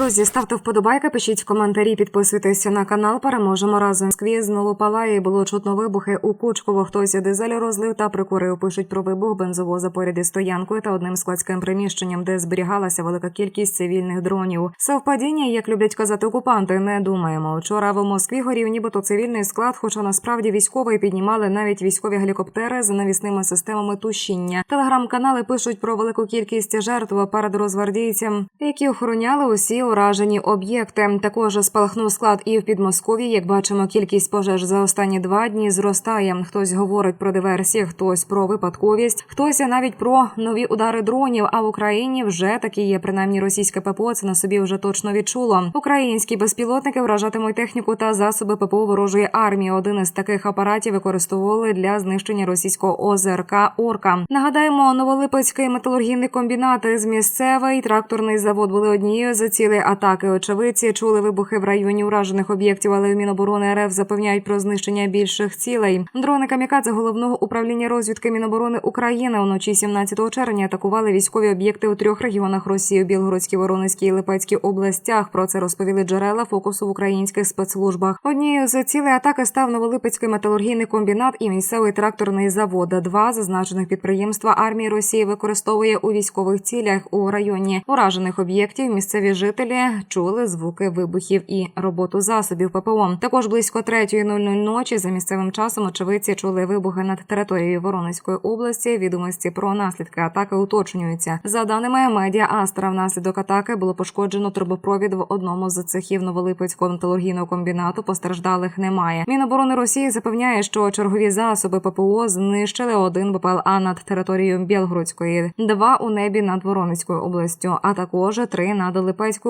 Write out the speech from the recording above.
Друзі, ставте вподобайки, пишіть коментарі, підписуйтеся на канал. Переможемо разом. В Москві знову палає. Було чутно вибухи у Кучково. Хтось дизель розлив та прикурив. Пишуть про вибух бензовоза поряд із стоянкою та одним складським приміщенням, де зберігалася велика кількість цивільних дронів. Совпадіння, як люблять казати окупанти, не думаємо. Вчора в Москві горів нібито цивільний склад, хоча насправді військовий піднімали навіть військові гелікоптери з навісними системами тушіння. Телеграм-канали пишуть про велику кількість жертв перед розвардійцям, які охороняли усі уражені об'єкти. Також спалахнув склад і в Підмосков'ї. Як бачимо, кількість пожеж за останні два дні зростає. Хтось говорить про диверсії, хтось про випадковість, хтось навіть про нові удари дронів. А в Україні вже такі є. Принаймні, російське ППО це на собі вже точно відчуло. Українські безпілотники вражатимуть техніку та засоби ППО ворожої армії. Один із таких апаратів використовували для знищення російського ОЗРК Орка. Нагадаємо, Новолипецький металургійний комбінат з місцевий тракторний завод були однією з цілей атаки. Очевидці чули вибухи в районі уражених об'єктів, але в Міноборони РФ запевняють про знищення більших цілей. Дрони камікадзе головного управління розвідки Міноборони України уночі 17 червня атакували військові об'єкти у трьох регіонах Росії: Білгородській, Воронезькій і Липецькій областях. Про це розповіли джерела фокусу в українських спецслужбах. Однією з цілей атаки став Новолипецький металургійний комбінат і місцевий тракторний завод. Два зазначених підприємства армії Росії використовує у військових цілях у районі уражених об'єктів. Місцеві жителі чули звуки вибухів і роботу засобів ППО. Також близько 3.00 ночі за місцевим часом очевидці чули вибухи над територією Воронезької області. Відомості про наслідки атаки уточнюються. За даними медіа Астра, внаслідок атаки було пошкоджено трубопровід в одному з цехів Новолипецького металургійного комбінату. Постраждалих немає. Міноборони Росії запевняє, що чергові засоби ППО знищили один БПЛА над територією Білгородської, два у небі над Воронезькою областю, а також три над Липецькою